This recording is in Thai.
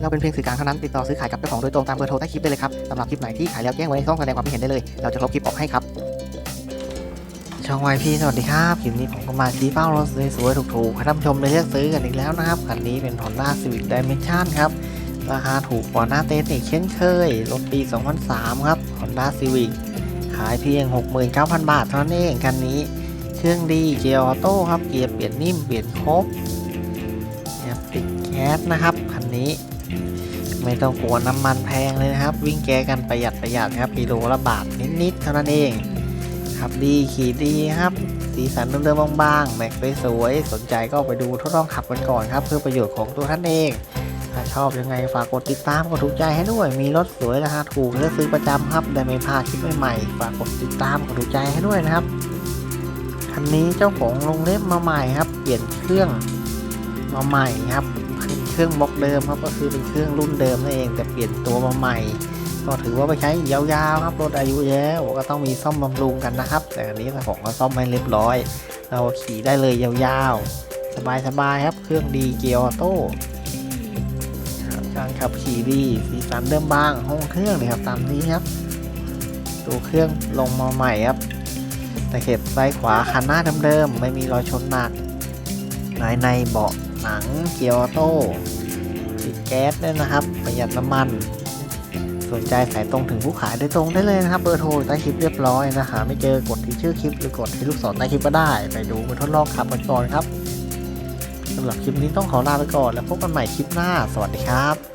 เราเป็นเพียงสื่อกลางเท่านั้นติดต่อซื้อขายกับเจ้าของโดยตรงตามเบอร์โทรใต้คลิปได้เลยครับสำหรับคลิปไหนที่ขายแล้วแจ้งไว้ในช่องแสดงความคิดเห็นได้เลย เราจะลบคลิปออกให้ครับช่องวายพีสวัสดีครับคลิปนี้ผมก็มาชี้เป้ารถสวยๆถูกๆให้ท่านผู้ชมได้เลือกซื้อกันอีกแล้วนะครับคันนี้เป็น Honda Civic Dimension ครับราคาถูกกว่าหน้าเต็นท์อีกเช่นเคยรถปี 2003 ครับ Honda Civic ขายเพียง 69,000 บาทเท่านั้นเองคันนี้เครื่องดีเกียร์ออโต้ครับเกียร์เปลี่ยนนิ่มเปลี่ยนครบเนี่ยติดแก๊สนะครับคันนี้ ไม่ต้องกลัวน้ำมันแพงเลยนะครับ วิ่งแกกันประหยัดประหยัดครับกิโลละบาทนิดๆเท่านั้นเอง ขับดีขี่ดีครับสีสันเดิมๆบางๆแม็กสวยสนใจก็ไปดูทดลองขับกันก่อนครับเพื่อประโยชน์ของตัวท่านเองถ้าชอบยังไงฝากกดติดตามกดถูกใจให้ด้วย มีรถสวยราคาถูกเลือกซื้อประจำครับได้ไม่พลาดคลิปใหม่ๆฝากกดติดตามกดถูกใจให้ด้วยนะครับคันนี้เจ้าของลงเล็บมาใหม่ครับ เปลี่ยนเครื่องมาใหม่ครับ เครื่องบล็อกเดิมครับก็คือเป็นเครื่องรุ่นเดิมนั่นเองแต่เปลี่ยนตัวมาใหม่ ก็ถือว่าไปใช้ยาวๆครับรถอายุแล้วก็ต้องมีซ่อมบำรุงกันนะครับ แต่อันนี้เจ้าของก็ซ่อมให้เรียบร้อย เราขี่ได้เลยยาวๆ สบายๆครับ เครื่องดีเกียร์ออโต้การขับขี่ดีสีสันเดิมบางห้องเครื่องนะครับตามนี้ครับตัวเครื่องลงมาใหม่ครับแตะเข็บซ้ายขวาคันหน้าเดิมๆไม่มีรอยชนหนักภายในเบาะ หนังเกียร์ออโต้ติดแก๊สด้วยนะครับ ประหยัดน้ำมัน สนใจสายตรงถึงผู้ขายโดยตรงได้เลยนะครับ เบอร์โทรใต้คลิปเรียบร้อยนะหาไม่เจอกดที่ชื่อคลิปหรือกดที่ลูกศรใต้คลิปก็ได้ ไปดูไปทดลองขับกันก่อนครับสำหรับคลิปนี้ต้องขอลาไปก่อน แล้วพบกันใหม่คลิปหน้า สวัสดีครับ